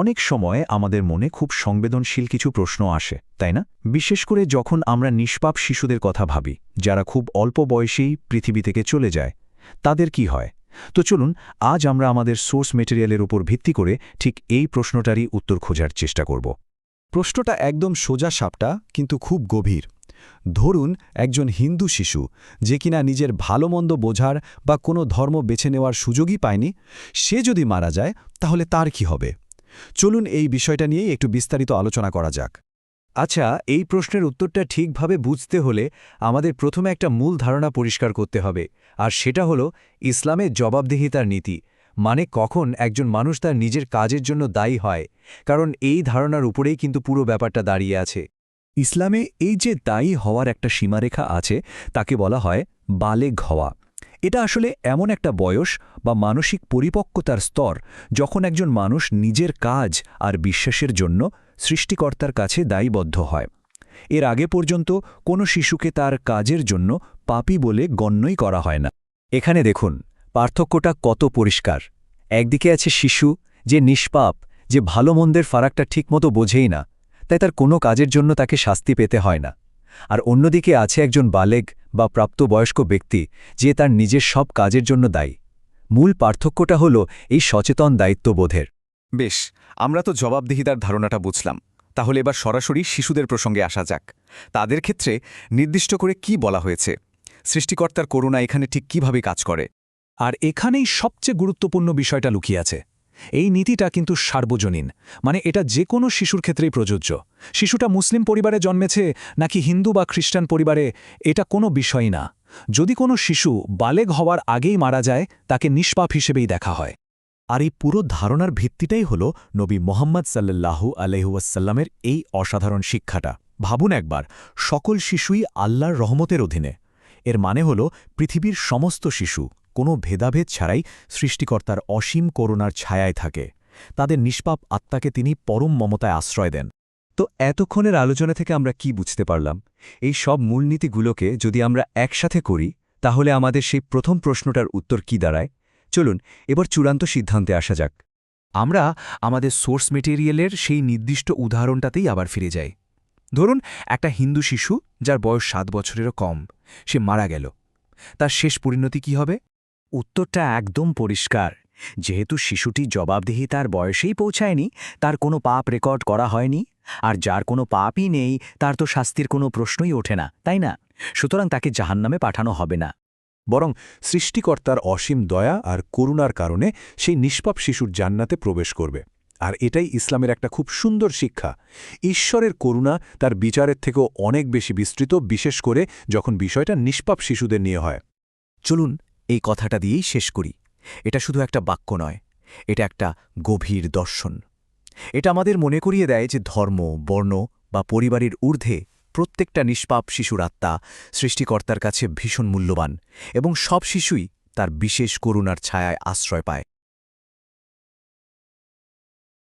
অনেক সময় আমাদের মনে খুব সংবেদনশীল কিছু প্রশ্ন আসে, তাই না? বিশেষ করে যখন আমরা নিষ্পাপ শিশুদের কথা ভাবি, যারা খুব অল্প বয়সেই পৃথিবী থেকে চলে যায়, তাদের কি হয়? তো চলুন, আজ আমরা আমাদের সোর্স মেটেরিয়ালের উপর ভিত্তি করে ঠিক এই প্রশ্নটারই উত্তর খোঁজার চেষ্টা করব। প্রশ্নটা একদম সোজা সাপটা, কিন্তু খুব গভীর। ধরুন, একজন হিন্দু শিশু, যে কিনা নিজের ভালো মন্দ বোঝার বা কোনো ধর্ম বেছে নেওয়ার সুযোগই পায়নি, সে যদি মারা যায়, তাহলে তার কি হবে? চলুন এই বিষয়টা নিয়েই একটু বিস্তারিত আলোচনা করা যাক। আচ্ছা এই প্রশ্নের উত্তরটা ঠিকভাবে বুঝতে হলে আমাদের প্রথমে একটা মূল ধারণা পরিষ্কার করতে হবে, আর সেটা হলো ইসলামের জবাবদিহিতার নীতি মানে কখন একজন মানুষ তার নিজের কাজের জন্য দায়ী হয়, কারণ এই ধারণার উপরেই কিন্তু পুরো ব্যাপারটা দাঁড়িয়ে আছে। ইসলামে এই যে দায়ী হওয়ার একটা সীমারেখা আছে, তাকে বলা হয় বালেগ হওয়া এটা আসলে এমন একটা বয়স বা মানসিক পরিপক্কতার স্তর যখন একজন মানুষ নিজের কাজ আর বিশ্বাসের জন্য সৃষ্টিকর্তার কাছে দায়ীবদ্ধ হয়। এর আগে পর্যন্ত কোনো শিশুকে তার কাজের জন্য পাপী বলে গণ্যই করা হয় না। এখানে দেখুন, পার্থক্যটা কত পরিষ্কার। একদিকে আছে শিশু যে নিষ্পাপ, যে ভালো মন্দের ফারাকটা ঠিকমতো বোঝেই না, তাই তার কোনো কাজের জন্য তাকে শাস্তি পেতে হয় না। আর অন্যদিকে আছে একজন বালেগ বা প্রাপ্তবয়স্ক ব্যক্তি যে তার নিজের সব কাজের জন্য দায়ী। মূল পার্থক্যটা হল এই সচেতন দায়িত্ববোধের। বেশ, আমরা তো জবাবদিহিতার ধারণাটা বুঝলাম। তাহলে এবার সরাসরি শিশুদের প্রসঙ্গে আসা যাক। তাদের ক্ষেত্রে নির্দিষ্ট করে কি বলা হয়েছে? সৃষ্টিকর্তার করুণা এখানে ঠিক কীভাবে কাজ করে? আর এখানেই সবচেয়ে গুরুত্বপূর্ণ বিষয়টা লুকিয়ে আছে। এই নীতিটা কিন্তু সার্বজনীন। মানে এটা যে কোনো শিশুর ক্ষেত্রেই প্রযোজ্য। শিশুটা মুসলিম পরিবারে জন্মেছে নাকি হিন্দু বা খ্রিস্টান পরিবারে, এটা কোনো বিষয়ই না। যদি কোনো শিশু বালেগ হওয়ার আগেই মারা যায়, তাকে নিষ্পাপ হিসেবেই দেখা হয়। আর এই পুরো ধারণার ভিত্তিটাই হল নবী মোহাম্মদ সাল্লাল্লাহু আলহুয়াসাল্লামের এই অসাধারণ শিক্ষাটা। ভাবুন একবার, সকল শিশুই আল্লাহর রহমতের অধীনে। এর মানে হল পৃথিবীর সমস্ত শিশু কোনো ভেদাভেদ ছাড়াই সৃষ্টিকর্তার অসীম করুণার ছায়ায় থাকে। তাদের নিষ্পাপ আত্মাকে তিনি পরম মমতায় আশ্রয় দেন। তো এতক্ষণের আলোচনা থেকে আমরা কি বুঝতে পারলাম? এই সব মূলনীতিগুলোকে যদি আমরা একসাথে করি, তাহলে আমাদের সেই প্রথম প্রশ্নটার উত্তর কি দাঁড়ায়? চলুন, এবার চূড়ান্ত সিদ্ধান্তে আসা যাক। আমরা আমাদের সোর্স মেটেরিয়ালের সেই নির্দিষ্ট উদাহরণটাতেই আবার ফিরে যাই। ধরুন, একটা হিন্দু শিশু যার বয়স সাত বছরেরও কম, সে মারা গেল। তার শেষ পরিণতি কি হবে? উত্তরটা একদম পরিষ্কার। যেহেতু শিশুটি জবাবদিহি তার বয়সেই পৌঁছায়নি, তার কোনো পাপ রেকর্ড করা হয়নি, আর যার কোনো পাপই নেই, তার তো শাস্তির কোনো প্রশ্নই ওঠে না, তাই না? সুতরাং তাকে জাহান্নামে পাঠানো হবে না। বরং সৃষ্টিকর্তার অসীম দয়া আর করুণার কারণে সেই নিষ্পাপ শিশুর জান্নাতে প্রবেশ করবে। আর এটাই ইসলামের একটা খুব সুন্দর শিক্ষা। ঈশ্বরের করুণা তার বিচারের থেকেও অনেক বেশি বিস্তৃত, বিশেষ করে যখন বিষয়টা নিষ্পাপ শিশুদের নিয়ে হয়। চলুন এই কথাটা দিয়েই শেষ করি। এটা শুধু একটা বাক্য নয়, এটা একটা গভীর দর্শন। এটা আমাদের মনে করিয়ে দেয় যে ধর্ম, বর্ণ বা পরিবারের ঊর্ধ্বে প্রত্যেকটা নিষ্পাপ শিশুর আত্মা সৃষ্টিকর্তার কাছে ভীষণ মূল্যবান এবং সব শিশুই তার বিশেষ করুণার ছায়ায় আশ্রয় পায়।